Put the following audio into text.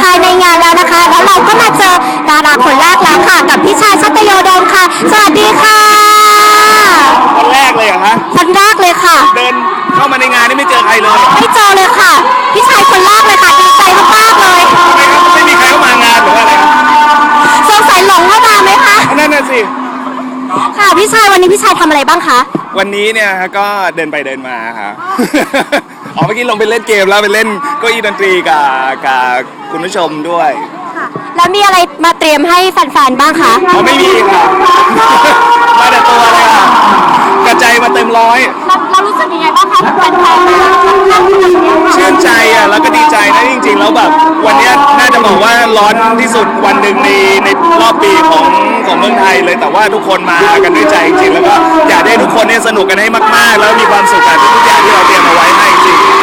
ภายในงานแล้วนะคะ แล้วเราก็มาเจอดาราคนแรกแล้วค่ะ กับพี่ชายชัตโยดมค่ะ สวัสดีค่ะ คนแรกเลยเหรอฮะ คนแรกเลยค่ะ เดินเข้ามาในงานนี่ไม่เจอใครเลยไม่เจอเลยค่ะ พี่ชายคนแรกเลยค่ะดีใจมากๆเลยทำไมครับไม่มีใครเข้ามางานหรือว่าอะไรครับสงสัยหลงเข้ามาไหมคะ นั่นน่ะสิ ค่ะพี่ชายวันนี้พี่ชายทำอะไรบ้างคะ วันนี้เนี่ยฮะก็เดินไปเดินมาครับ อ๋อเมื่อกี้ลงไปเล่นเกมแล้วไปเล่นเก็อีดนตรีกับกับคุณผู้ชมด้วยแล้วมีอะไรมาเตรียมให้แฟนๆบ้างคะ อ๋อไม่มีค่ะ มาแต่ตัวเลยค่ะกระจายมาเต็มร้อย เราเรารู้สึกยังไงบ้างคะแฟนๆมานั่งอยู่ตรงนี้ชื่นใจอะแล้วก็ดีใจนะจริง ๆ แล้วแบบวันเนี้ยน่าจะบอกว่าร้อนที่สุดวันหนึ่งในในรอบปีของของเมืองไทยเลยแต่ว่าทุกคนมากันด้วยใจจริงๆแล้วก็อยากให้ทุกคนเนี่ยสนุกกันให้มากๆ แล้วมีความสุขกับทุกๆอย่างที่เราเตรียมเอาไว้ให้ Thank you.